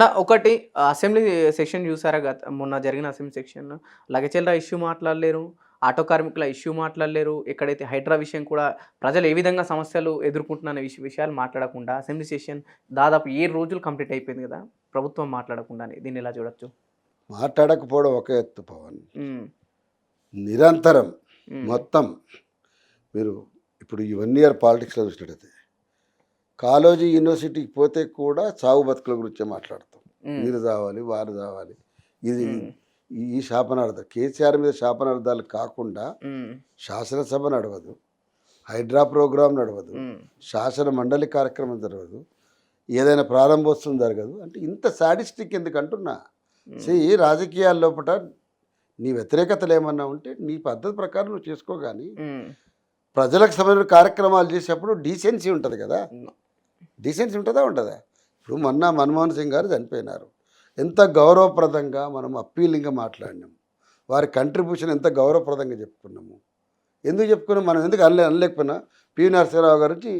అన్న ఒకటి assembly session చూసారా గత మొన్న జరిగిన అసెంబ్లీ సెక్షన్? లగచెల్లా ఇష్యూ మాట్లాడలేరు ఆటో కార్మికుల ఇష్యూ మాట్లాడలేరు ఎక్కడైతే హైడ్రా విషయం కూడా ప్రజలు ఏ విధంగా సమస్యలు ఎదుర్కొంటున్న విష విషయాలు మాట్లాడకుండా అసెంబ్లీ సెషన్ దాదాపు ఏడు రోజులు కంప్లీట్ అయిపోయింది కదా ప్రభుత్వం మాట్లాడకుండానే దీన్ని ఎలా చూడొచ్చు? మాట్లాడకపోవడం ఒక ఎత్తు పవన్. నిరంతరం మొత్తం. మీరు ఇప్పుడు ఈ వన్ ఇయర్ పాలిటిక్స్లో చూసినట్టయితే కాలేజీ యూనివర్సిటీకి పోతే కూడా సాగు బతుకుల గురించే మాట్లాడతాం మీరు చావాలి వారు చావాలి ఇది ఈ- శాపనార్థం కేసీఆర్ మీద శాపనార్థాలు కాకుండా శాసనసభ నడవదు హైడ్రా ప్రోగ్రాం నడవదు శాసన మండలి కార్యక్రమం జరగదు ఏదైనా ప్రారంభోత్సవం జరగదు. అంటే ఇంత సాడిస్టిక్ ఎందుకు అంటున్నా? సే రాజకీయాల లోపల నీ వ్యతిరేకతలు ఏమన్నా ఉంటే నీ పద్ధతి ప్రకారం నువ్వు చేసుకో కానీ ప్రజలకు సంబంధించిన కార్యక్రమాలు చేసేప్పుడు డీసెన్సీ ఉంటుంది కదా? డీసెన్సీ ఉంటుందా ఉంటుందా ఇప్పుడు మొన్న మన్మోహన్ సింగ్ గారు చనిపోయినారు. ఎంత గౌరవప్రదంగా మనం అప్పీలింగ్గా మాట్లాడినాము వారి కంట్రిబ్యూషన్ ఎంత గౌరవప్రదంగా చెప్పుకున్నాము. ఎందుకు చెప్పుకున్నాం? మనం ఎందుకు అనలే అనలేకపోయినా పివి నరసింహరావు గారి నుంచి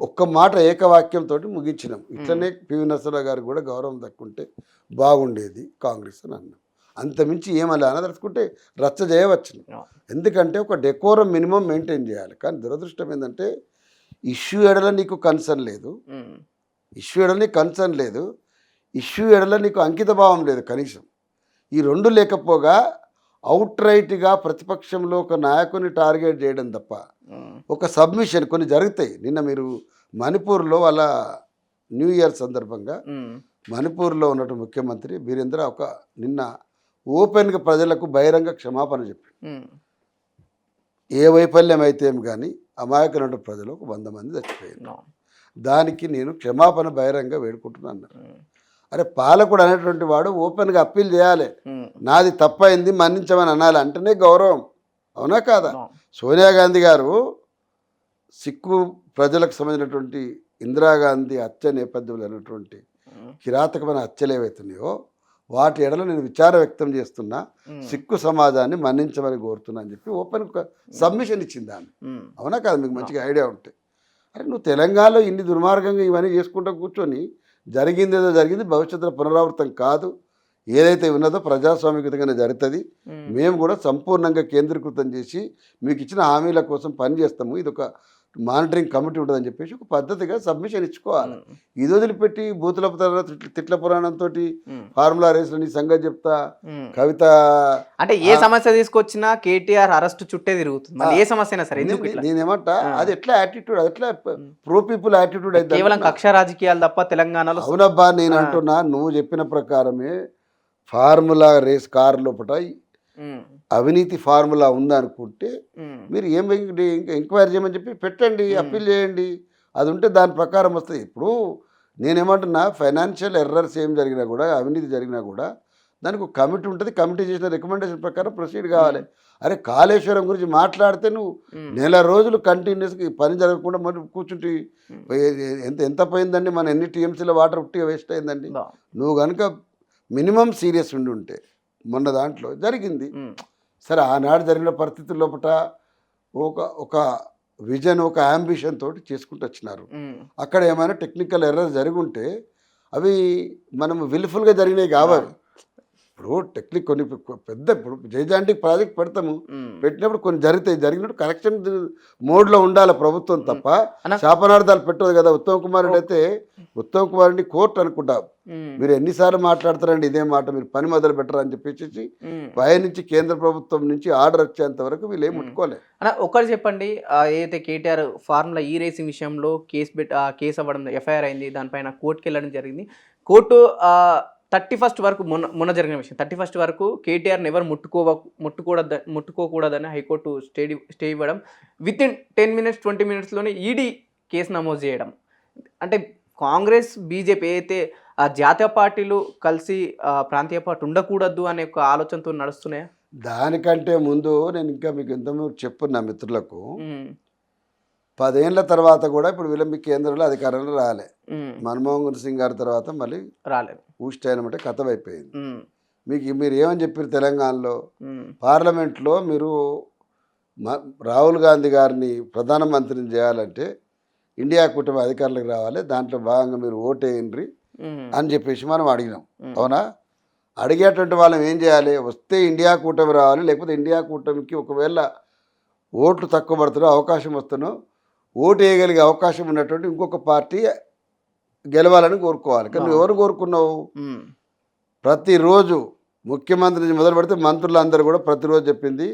ఒక్క మాట ఏకవాక్యంతో ముగించినాం. ఇట్లనే పివి నరసింహరావు గారికి కూడా గౌరవం దక్కుంటే బాగుండేది కాంగ్రెస్ అని అన్నాం. అంతమించి ఏమలే అనదలుచుకుంటే రచ్చ చేయవచ్చును. ఎందుకంటే ఒక డెకోరం మినిమం మెయింటైన్ చేయాలి. కానీ దురదృష్టం ఏంటంటే ఇష్యూ ఎడల నీకు కన్సర్న్ లేదు. ఇష్యూ ఎడల నీకు కన్సర్న్ లేదు. ఇష్యూ ఎడల నీకు అంకిత భావం లేదు కనీసం. ఈ రెండు లేకపోగా అవుట్ రైట్గా ప్రతిపక్షంలో ఒక నాయకుని టార్గెట్ చేయడం తప్ప ఒక సబ్మిషన్ కొన్ని జరుగుతాయి. నిన్న మీరు మణిపూర్లో వాళ్ళ న్యూ ఇయర్ సందర్భంగా మణిపూర్లో ఉన్నట్టు ముఖ్యమంత్రి వీరేంద్ర ఒక నిన్న ఓపెన్గా ప్రజలకు బహిరంగ క్షమాపణ చెప్పాడు. ఏ వైఫల్యం అయితే ఏమి కానీ అమాయకులైన ప్రజలు ఒక వంద మంది చచ్చిపోయారు. దానికి నేను క్షమాపణ బహిరంగ వేడుకుంటున్నాను అరే పాలకుడు అనేటువంటి వాడు ఓపెన్గా అప్పీల్ చేయాలి. నాది తప్పైంది మన్నించమని అనాలి అంటేనే గౌరవం. అవునా కాదా? సోనియా గాంధీ గారు సిక్కు ప్రజలకు సంబంధించినటువంటి ఇందిరాగాంధీ హత్య నేపథ్యంలో అయినటువంటి కిరాతకమైన హత్యలు ఏవైతున్నాయో వాటి ఎడల నేను విచార వ్యక్తం చేస్తున్నా సిక్కు సమాజాన్ని మన్నించమని కోరుతున్నా అని చెప్పి ఓపెన్ సబ్మిషన్ ఇచ్చింది ఆమె. అవునా కాదు? మీకు మంచిగా ఐడియా ఉంటే. అరే నువ్వు తెలంగాణలో ఇన్ని దుర్మార్గంగా ఇవన్నీ చేసుకుంటూ కూర్చొని జరిగింది ఏదో జరిగింది భవిష్యత్తులో పునరావృతం కాదు ఏదైతే ఉన్నదో ప్రజాస్వామికతంగానే జరుగుతుంది. మేము. కూడా సంపూర్ణంగా కేంద్రీకృతం చేసి మీకు ఇచ్చిన హామీల కోసం పనిచేస్తాము. ఇది ఒక మానిటరింగ్ కమిటీ ఉంటుందని చెప్పేసి ఒక పద్ధతిగా సబ్మిషన్ ఇచ్చుకోవాలి ఇది వదిలిపెట్టి బూతుల తిట్ల- పురాణంతో ఫార్ములా రేసులు నీ సంగతి చెప్తా. కవిత అంటే ఏ సమస్య తీసుకొచ్చినా కేటీఆర్ అరెస్ట్ చుట్టే తిరుగుతుంది ఏ సమస్య అయినా సరే నేనేమంటా. అది ఎట్లా యాటిట్యూడ్ అది ఎట్లా ప్రో పీపుల్ యాటిట్యూడ్ అయితే కేవలం కక్ష రాజకీయాలు తప్ప తెలంగాణలో అవునబ్బా నేను. అంటున్నా నువ్వు చెప్పిన ప్రకారమే ఫార్ములా రేస్ కార్ లోపల అవినీతి ఫార్ములా ఉందనుకుంటే మీరు ఏం ఎంక్వైరీ చేయమని చెప్పి పెట్టండి. అప్పీల్ చేయండి. అది ఉంటే దాని ప్రకారం వస్తుంది ఇప్పుడు నేనేమంటున్నా ఫైనాన్షియల్ ఎర్రర్స్ ఏం జరిగినా కూడా అవినీతి జరిగినా కూడా దానికి ఒక కమిటీ ఉంటుంది. కమిటీ చేసిన రికమెండేషన్ ప్రకారం ప్రొసీడ్ కావాలి. అరే కాళేశ్వరం గురించి మాట్లాడితే నువ్వు నెల రోజులు కంటిన్యూస్గా పని జరగకుండా మరి కూర్చుంటే ఎంత ఎంత పోయిందండి? మన ఎన్ని టీఎంసీల వాటర్ ఉట్టిగా వేస్ట్ అయిందండి. నువ్వు కనుక మినిమం సీరియస్ ఉండి ఉంటే మొన్న దాంట్లో జరిగింది. సరే ఆనాడు జరిగిన పరిస్థితుల లోపల ఒక ఒక విజన్ ఒక అంబిషన్ తోటి చేసుకుంటూ వచ్చినారు. అక్కడ ఏమైనా టెక్నికల్ ఎర్రర్ జరిగి ఉంటే అవి మనం విల్ఫుల్గా జరిగినాయి కావాలి. ఇప్పుడు టెక్నిక్ కొన్ని పెద్ద ఇప్పుడు జైజాంటిక్ ప్రాజెక్ట్ పెడతాము. పెట్టినప్పుడు కొన్ని జరుగుతాయి జరిగినప్పుడు కరెక్షన్ మోడ్లో ఉండాలి ప్రభుత్వం తప్ప. శాపనార్థాలు పెట్టదు కదా ఉత్తమ్ కుమార్ రెడ్డి అయితే ఉత్తమ్ కుమార్ రెడ్డి కోర్టు అనుకుంటా. మీరు ఎన్నిసార్లు మాట్లాడతారండి ఇదే మాట మీరు పని మొదలు పెట్టరా అని చెప్పేసి. పై నుంచి కేంద్ర ప్రభుత్వం నుంచి ఆర్డర్ వచ్చేంత వరకు వీళ్ళు ఏం ముట్టుకోలే. అన్న ఒకటి చెప్పండి ఏదైతే కేటీఆర్ ఫార్ములా ఈ రేసింగ్ విషయంలో కేసు పెట్ ఆ, కేసు అవ్వడం ఎఫ్ఐఆర్ అయింది దానిపైన కోర్టుకి వెళ్ళడం జరిగింది. కోర్టు థర్టీ ఫస్ట్ వరకు మొన్న మొన్న జరిగిన విషయం. థర్టీ ఫస్ట్ వరకు కేటీఆర్ని ఎవరు ముట్టుకోవ ముట్టుకూడదు ముట్టుకోకూడదని హైకోర్టు స్టే స్టే ఇవ్వడం. Within ten minutes twenty మినిట్స్లోనే ఈడీ కేసు నమోదు చేయడం. అంటే కాంగ్రెస్ బీజేపీ ఆ జాతీయ పార్టీలు కలిసి ప్రాంతీయ పార్టీ ఉండకూడదు అనే ఒక ఆలోచనతో నడుస్తున్నాయా? దానికంటే ముందు నేను ఇంకా మీకు ఇంతకుముందు చెప్పున్నా మిత్రులకు. ఉమ్, పదేళ్ళ తర్వాత కూడా ఇప్పుడు వీళ్ళ కేంద్రంలో అధికారంలో రాలే. మన్మోహన్ సింగ్ గారి తర్వాత మళ్ళీ రాలేదు. ఊస్ట్ అయినమంటే కథం అయిపోయింది. మీకు మీరు ఏమని చెప్పారు తెలంగాణలో? పార్లమెంట్లో మీరు రాహుల్ గాంధీ గారిని ప్రధానమంత్రిని చేయాలంటే ఇండియా కూటమి అధికారులకు రావాలి దాంట్లో భాగంగా మీరు ఓటేయండి అని చెప్పేసి మనం అడిగినాం. అవునా? అడిగేటువంటి వాళ్ళం ఏం చేయాలి? వస్తే ఇండియా కూటమి రావాలి లేకపోతే ఇండియా కూటమికి ఒకవేళ ఓట్లు తక్కువ పడుతున్నా అవకాశం వస్తున్నో ఓటు వేయగలిగే అవకాశం ఉన్నటువంటి ఇంకొక పార్టీ గెలవాలని కోరుకోవాలి. కానీ ఎవరు కోరుకున్నావు? ప్రతిరోజు ముఖ్యమంత్రి నుంచి మొదలు పెడితే మంత్రులందరూ కూడా ప్రతిరోజు చెప్పింది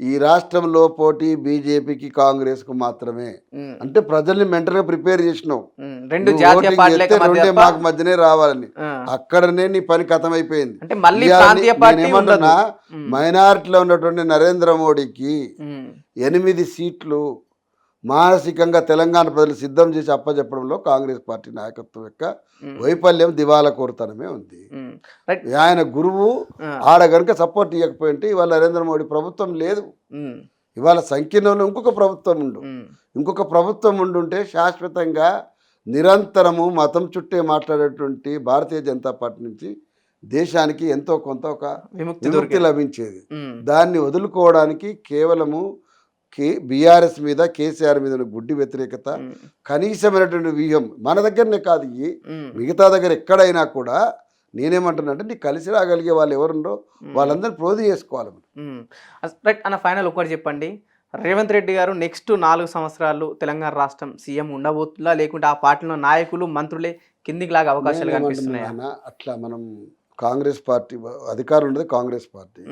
ఈ రాష్ట్రంలో పోటీ బీజేపీకి కాంగ్రెస్కు మాత్రమే. ఉమ్, అంటే ప్రజల్ని మెంటల్గా ప్రిపేర్ చేసినావు. రెండు రెండే మాకు మధ్యనే రావాలని. అక్కడనే నీ పని నీ- పార్టీ నేనేమంటున్నా, మైనారిటీలో ఉన్నటువంటి నరేంద్ర మోడీకి ఎనిమిది సీట్లు మానసికంగా తెలంగాణ ప్రజలు సిద్ధం చేసి అప్పచెప్పడంలో కాంగ్రెస్ పార్టీ నాయకత్వం యొక్క వైఫల్యం దివాలా కోరుతనమే ఉంది. ఆయన గురువు ఆడ కనుక సపోర్ట్ ఇవ్వకపోయింటే ఇవాళ నరేంద్ర మోడీ ప్రభుత్వం లేదు. ఇవాళ సంకీర్ణంలో ఇంకొక ప్రభుత్వం ఉండు. ఇంకొక ప్రభుత్వం ఉండుంటే శాశ్వతంగా నిరంతరము మతం చుట్టే మాట్లాడేటువంటి భారతీయ జనతా పార్టీ నుంచి దేశానికి ఎంతో కొంత ఒక విముక్తి లభించేది. దాన్ని వదులుకోవడానికి కేవలము కే బీఆర్ఎస్ మీద కేసీఆర్ మీద గుడ్డి వ్యతిరేకత కనీసమైనటువంటి వ్యూహం మన దగ్గరనే కాదు ఉమ్, మిగతా దగ్గర ఎక్కడైనా కూడా నేనేమంటున్నా అంటే నీకు కలిసి రాగలిగే వాళ్ళు ఎవరుండో ఉమ్. వాళ్ళందరినీ ప్రోధి చేసుకోవాలి మనం. రైట్ అన్న ఫైనల్ ఒకటి చెప్పండి రేవంత్ రెడ్డి గారు నెక్స్ట్ నాలుగు సంవత్సరాలు తెలంగాణ రాష్ట్రం సీఎం ఉండబోతుందా లేకుంటే ఆ పార్టీలో నాయకులు మంత్రులే కిందికి లాగా అవకాశాలు కనిపిస్తున్నాయా అట్లా మనం కాంగ్రెస్ పార్టీ అధికారం ఉండేది కాంగ్రెస్ పార్టీ.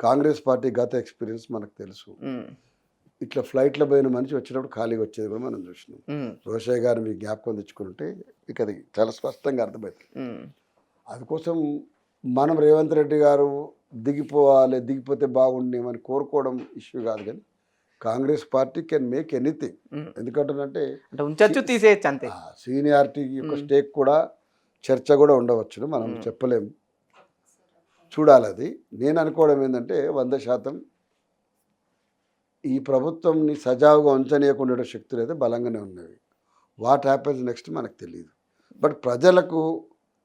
కాంగ్రెస్ పార్టీ గత ఎక్స్పీరియన్స్ మనకు తెలుసు. ఇట్లా ఫ్లైట్లో పోయిన మనిషి వచ్చినప్పుడు ఖాళీగా వచ్చేది కూడా మనం చూసినాం. రోషయ్య గారు మీ జ్ఞాపకం తెచ్చుకుంటే ఇక అది చాలా స్పష్టంగా అర్థమవుతుంది. అందుకోసం మనం రేవంత్ రెడ్డి గారు దిగిపోవాలి దిగిపోతే బాగుండేమని కోరుకోవడం ఇష్యూ కాదు కానీ Congress party can make anything. ఎందుకంటే అంటే ఉంచచ్చు తీసేయచ్చు అంతే సీనియారిటీ యొక్క. స్టేక్ కూడా చర్చ కూడా ఉండవచ్చు మనం. చెప్పలేము చూడాలి అది నేను అనుకోవడం ఏంటంటే వంద శాతం ఈ ప్రభుత్వంని సజావుగా ఉంచనీయకుండా శక్తులు అయితే బలంగానే ఉన్నవి. వాట్ హ్యాపెన్స్ నెక్స్ట్ మనకు తెలియదు బట్ ప్రజలకు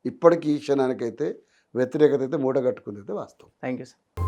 ఇప్పటికీ ఈ క్షణానికైతే వ్యతిరేకత అయితే మూటగట్టుకుంది అయితే వాస్తవం. Thank you sir